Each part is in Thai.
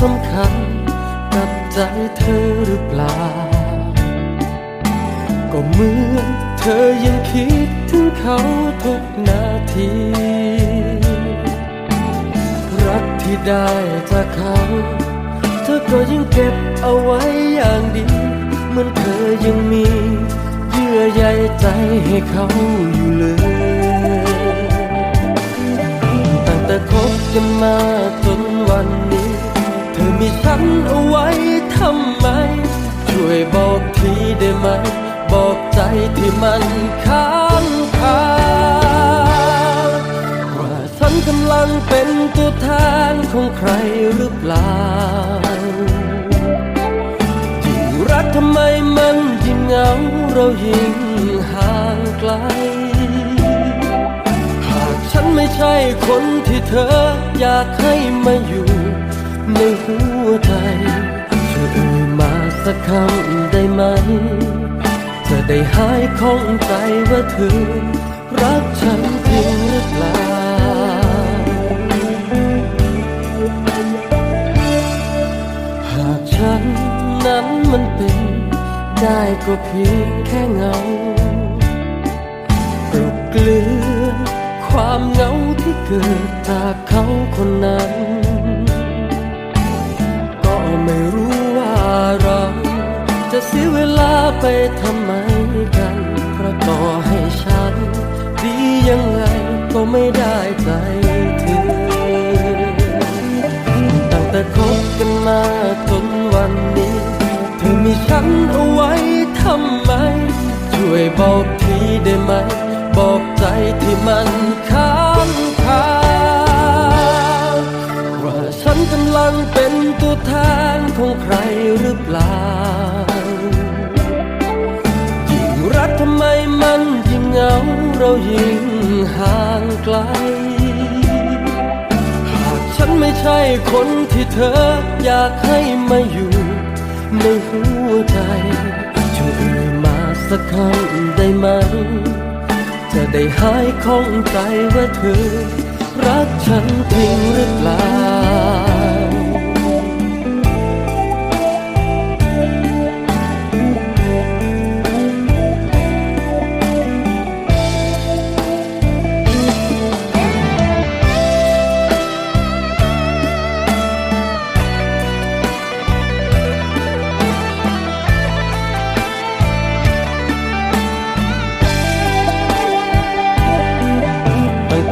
สำคัญกับใจเธอหรือเปล่า ก็เหมือนเธอยังคิดถึงเขาทุกนาที รักที่ได้จากเขา เธอก็ยังเก็บเอาไว้อย่างดี เหมือนเธอยังมีเยื่อใยใจให้เขาอยู่เลย ตั้งแต่คบกันมา ที่มันค้างคาว่าฉันกำลังเป็นตัวแทนของใครหรือเปล่ายิ่งรักทำไมมันยิ่งเหงาเรายิ่งห่างไกล หากฉันไม่ใช่คนที่เธออยากให้มาอยู่ในหัวใจช่วยเอ่ยมาสักคำได้ไหม ได้หายข้องใจว่าเธอ รักฉันจริงหรือเปล่า หากฉันนั้นมันเป็น ได้ก็เพียงแค่เงากลบเกลือนความเหงาที่เกิดจากเขาคนนั้น ก็ไม่รู้ว่าเราจะเสียเวลาไปทำ ก็ไม่ได้ใจเธอ ตั้งแต่คบกันมาจนวันนี้ เธอมีฉันเอาไว้ทำไม ช่วยบอกทีได้ไหม บอกใจที่มันค้างคาว่าฉันกำลังเป็นตัวแทนของใครหรือเปล่ายิ่งรักทำไมมันยิ่งเหงา เรายิ่งห่างไกล หากฉันไม่ใช่คนที่เธออยากให้มาอยู่ในหัวใจช่วยเอ่ยมาสักคำได้ไหม จะได้หายข้องใจว่าเธอ รักฉันจริงหรือเปล่า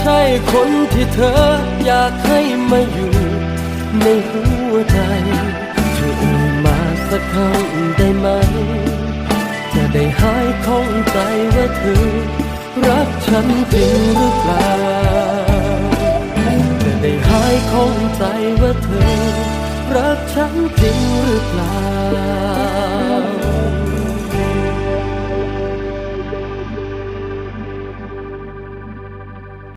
ใช่คนที่เธออยากให้มาอยู่ในหัวใจช่วยเอ่ยมาสักคำได้ไหม จะได้หายข้องใจว่าเธอ รักฉันจริงหรือเปล่า จะได้หายข้องใจว่าเธอ รักฉันจริงหรือเปล่า